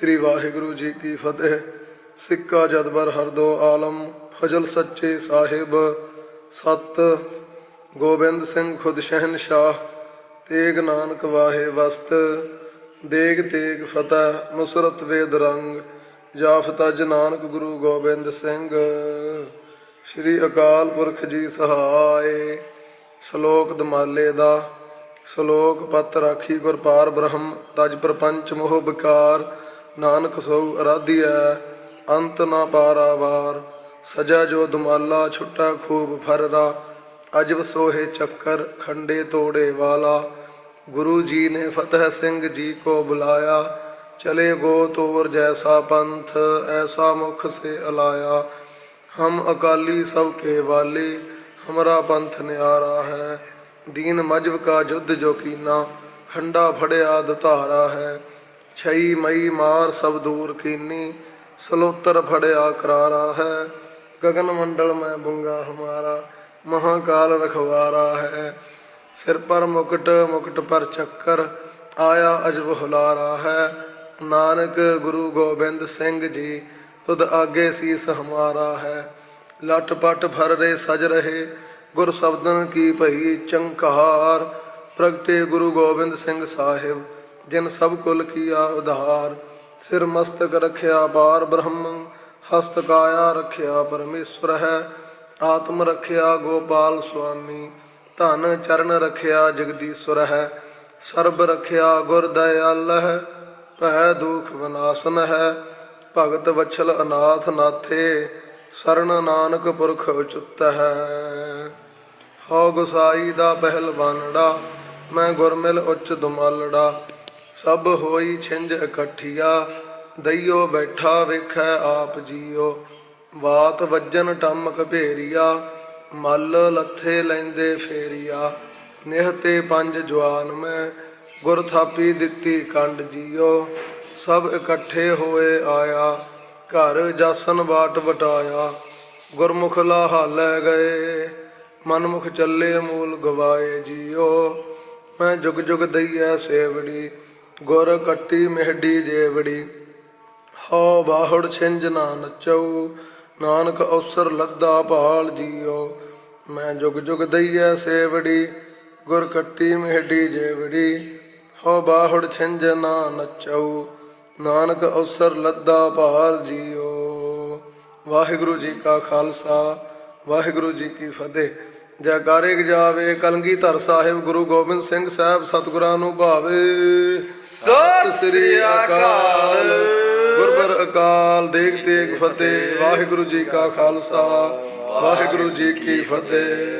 ਸ੍ਰੀ ਵਾਹਿਗੁਰੂ ਜੀ ਕੀ ਫਤਿਹ। ਸਿੱਕਾ ਜਦਬਰ ਹਰਦੋ ਆਲਮ, ਫਜ਼ਲ ਸੱਚੇ ਸਾਹਿਬ। ਸਤ, ਗੋਬਿੰਦ ਸਿੰਘ ਖੁਦ ਸ਼ਹਿਨਸ਼ਾਹ। ਤੇਗ ਨਾਨਕ ਵਾਹੇ ਵਸਤ। ਦੇਗ ਤੇਗ ਫਤਹ, ਨੁਸਰਤ ਵੇਦ ਰੰਗ। ਜਾਫਤ ਅਜ ਨਾਨਕ ਗੁਰੂ ਗੋਬਿੰਦ ਸਿੰਘ। ਸ੍ਰੀ ਅਕਾਲ ਪੁਰਖ ਜੀ ਸਹਾਏ। ਸ਼ਲੋਕ ਦਮਾਲੇ ਦਾ। ਸ਼ਲੋਕ ਪਤ ਰਾਖੀ ਗੁਰ ਪਾਰ ਬ੍ਰਹਮ, ਤਜ ਪ੍ਰਪੰਚ ਮੋਹ ਵਿਕਾਰ ਨਾਨਕ ਸੋ ਅਰਾਧਿਐ, ਅੰਤ ਨਾ ਪਾਰਾਵਾਰ ਸਜਾ ਜੋ ਦੁਮਾਲਾ ਛੁੱਟਾ ਖੂਬ ਫਰਰਾ। ਅਜਬ ਸੋਹੇ ਚੱਕਰ, ਖੰਡੇ ਤੋੜੇ ਵਾਲਾ। ਗੁਰੂ ਜੀ ਨੇ ਫਤਿਹ ਸਿੰਘ ਜੀ ਕੋ ਬੁਲਾਇਆ। ਚਲੇ ਗੋ ਤੋਰ ਜੈਸਾ ਪੰਥ, ਐਸਾ ਮੁਖ ਸੇ ਅਲਾਇਆ। ਹਮ ਅਕਾਲੀ ਸਭ ਕੇ ਵਾਲੇ, ਹਮਰਾ ਪੰਥ ਨਿਆਰਾ ਹੈ। ਦੀਨ ਮਜਬ ਕਾ ਜੁਧ ਜੋ ਕੀਨਾ, ਖੰਡਾ ਫੜਿਆ ਦਧਾਰਾ ਹੈ। ਛਈ ਮਈ ਮਾਰ ਸਭ ਦੂਰ ਕੀਨੀ, ਸਲੋਤਰ ਫੜਿਆ ਕਰਾਰਾ ਹੈ। ਗਗਨ ਮੰਡਲ ਮੈਂ ਬੁੰਗਾ ਹਮਾਰਾ, ਮਹਾਕਾਲ ਰਖਵਾਰਾ ਹੈ। ਸਿਰ ਪਰ ਮੁਕਟ ਮੁਕਟ ਪਰ ਚੱਕਰ, ਆਇਆ ਅਜਬ ਹੁਲਾਰਾ ਹੈ। ਨਾਨਕ ਗੁਰੂ ਗੋਬਿੰਦ ਸਿੰਘ ਜੀ, ਤੁਧ ਆਗੇ ਸੀਸ ਹਮਾਰਾ ਹੈ। ਲਟ ਪਟ ਫਰ ਰੇ ਸਜ ਰਹੇ, ਗੁਰ ਸ਼ਬਦਨ ਕੀ ਭਈ ਚੰਕਾਰ। ਪ੍ਰਗਟੇ ਗੁਰੂ ਗੋਬਿੰਦ ਸਿੰਘ ਸਾਹਿਬ ਜਿਨ ਸਭ ਕੁਲ ਕੀਆ ਉਧਾਰ, ਸਿਰ ਮਸਤਕ ਰਖਿਆ ਬਾਰ ਬ੍ਰਹਮ, ਹਸਤ ਕਾਇਆ ਰਖਿਆ ਪਰਮੇਸ਼ਵਰ ਹੈ, ਆਤਮ ਰਖਿਆ ਗੋਪਾਲ ਸੁਆਮੀ, ਧਨ ਚਰਨ ਰਖਿਆ ਜਗਦੀਸ਼ਵਰ ਹੈ, ਸਰਬ ਰਖਿਆ ਗੁਰ ਦਇਆਲ ਹੈ, ਭੈ ਦੁਖ ਵਿਨਾਸ਼ਨ ਹੈ, ਭਗਤ ਵਛਲ ਅਨਾਥ ਨਾਥੇ ਸਰਣ ਨਾਨਕ ਪੁਰਖ ਉਚੁੱਤ ਹੈ। ਹੋ ਗੁਸਾਈ ਦਾ ਪਹਿਲਵਾਨੜਾ, ਮੈਂ ਗੁਰਮਿਲ ਉੱਚ ਦੁਮਾਲੜਾ ਸਭ ਹੋਈ ਛਿੰਝ ਇਕੱਠੀਆ, ਦਈਓ ਬੈਠਾ ਵੇਖੈ ਆਪ ਜੀਓ। ਬਾਤ ਵੱਜਨ ਟੰਮਕ ਭੇਰੀਆ, ਮੱਲ ਲੱਥੇ ਲੈਂਦੇ ਫੇਰੀਆ। ਨਿਹਤੇ ਪੰਜ ਜਵਾਨ ਮੈਂ, ਗੁਰ ਥਾਪੀ ਦਿੱਤੀ ਕੰਡ ਜੀਓ। ਸਭ ਇਕੱਠੇ ਹੋਏ ਆਇਆ, ਘਰ ਜਾਸਨ ਬਾਟ ਵਟਾਇਆ। ਗੁਰਮੁਖ ਲਾਹਾ ਲੈ ਗਏ, ਮਨਮੁਖ ਚੱਲੇ ਮੂਲ ਗਵਾਏ ਜੀਓ। ਮੈਂ ਜੁਗ ਜੁਗ ਦਈਐ ਸੇਵੜੀ ਗੁਰ ਕੱਟੀ ਮਿਹਡੀ ਜੇਵੜੀ, ਹਉ ਬਾਹੜ ਛਿੰਝ ਨਾ ਨਚਉ ਨਾਨਕ ਅਵਸਰ ਲੱਦਾ ਭਾਲ ਜੀਓ ਮੈਂ ਜੁਗ ਜੁਗ ਦਈਐ ਸੇਵੜੀ, ਗੁਰ ਕੱਟੀ ਮਿਹਡੀ ਜੇਵੜੀ, ਹਉ ਬਾਹੜ ਛਿੰਝ ਨਾ ਨਚਉ ਨਾਨਕ ਅਵਸਰ ਲੱਦਾ ਭਾਲ ਜੀਓ ਵਾਹਿਗੁਰੂ ਜੀ ਕਾ ਖਾਲਸਾ, ਵਾਹਿਗੁਰੂ ਜੀ ਕੀ ਫਤਿਹ। ਜੈਕਾਰੇ ਜਾਵੇ ਕਲਗੀਧਰ ਸਾਹਿਬ ਗੁਰੂ ਗੋਬਿੰਦ ਸਿੰਘ ਸਾਹਿਬ ਸਤਿਗੁਰਾਂ ਨੂੰ ਭਾਵੇ। ਸਤਿ ਸ੍ਰੀ ਅਕਾਲ। ਗੁਰਬਰ ਅਕਾਲ ਦੇਗ ਤੇਗ ਫਤਿਹ। ਵਾਹਿਗੁਰੂ ਜੀ ਕਾ ਖਾਲਸਾ ਵਾਹਿਗੁਰੂ ਜੀ ਕੀ ਫਤਿਹ।